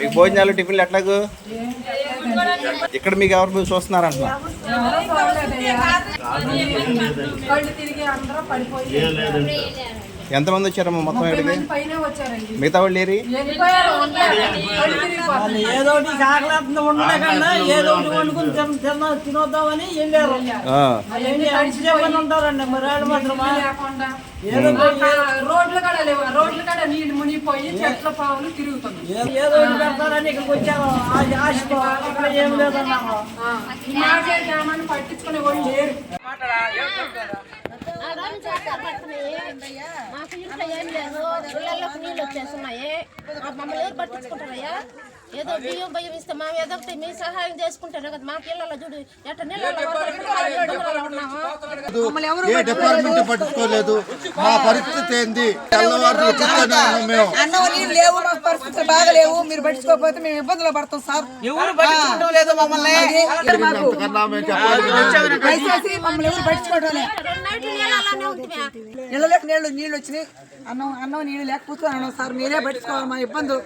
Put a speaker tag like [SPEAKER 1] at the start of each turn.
[SPEAKER 1] మీకు భోజనాలు టిఫిన్లు ఎట్లాగు ఇక్కడ మీకు ఎవరు చూస్తున్నారంటున్నా ఎంతమంది వచ్చారమ్మా మొత్తం
[SPEAKER 2] ముప్పై
[SPEAKER 1] ఇక్కడికి మిగతా వాళ్ళు ఏరి
[SPEAKER 3] ఏదో ఉండకుండా ఏదో తినొద్దామని వెళ్ళారు అడిచి ఉంటారండి మరి వాళ్ళు మాత్రమా
[SPEAKER 2] మునిగిపోయి చెట్ల పావులు
[SPEAKER 3] ఏదో పెడతారని ఇక్కడికి వచ్చాము ఆశ ఆశతో ఇక్కడ ఏం లేదన్నాము.
[SPEAKER 2] పట్టించుకునే వాళ్ళు లేరు.
[SPEAKER 4] మాకు ఇంట్లో ఏం లేదు ఇళ్ళల్లోకి నీళ్ళు వచ్చేస్తున్నాయి మమ్మల్ని ఎవరు పట్టించుకుంటారయ్యా. ఏదో బియ్యం భయం ఇస్తే మా ఏదో మీ సహాయం చేసుకుంటారు కదా మా పిల్లల చూడు ఎట్ట నీళ్ళలో ఉన్నాము
[SPEAKER 5] ఏ డిపార్ట్మెంట్ పట్టించుకోలేదు. మా పరిస్థితి ఏంది?
[SPEAKER 6] పరిస్థితులు బాగలేవు. మీరు పట్టించుకోకపోతే మేము ఇబ్బందులు పడతాం సార్.
[SPEAKER 3] ఎవరు పట్టించుకోవడం లేదు మమ్మల్ని.
[SPEAKER 5] అంతకన్నా మేము చెప్పాలి
[SPEAKER 6] దయచేసి మమ్మల్ని ఎవరు పట్టించుకోవడం లేదు.
[SPEAKER 4] రెండు నైట్లు నీళ్ళలోనే ఉంటుంది
[SPEAKER 6] నీళ్ళ లేక నీళ్ళు నీళ్ళు వచ్చినాయి అన్నం అన్నం నీళ్ళు లేకపోతే అన్నం సార్. మీరే పట్టించుకోవాలి మా ఇబ్బందులు.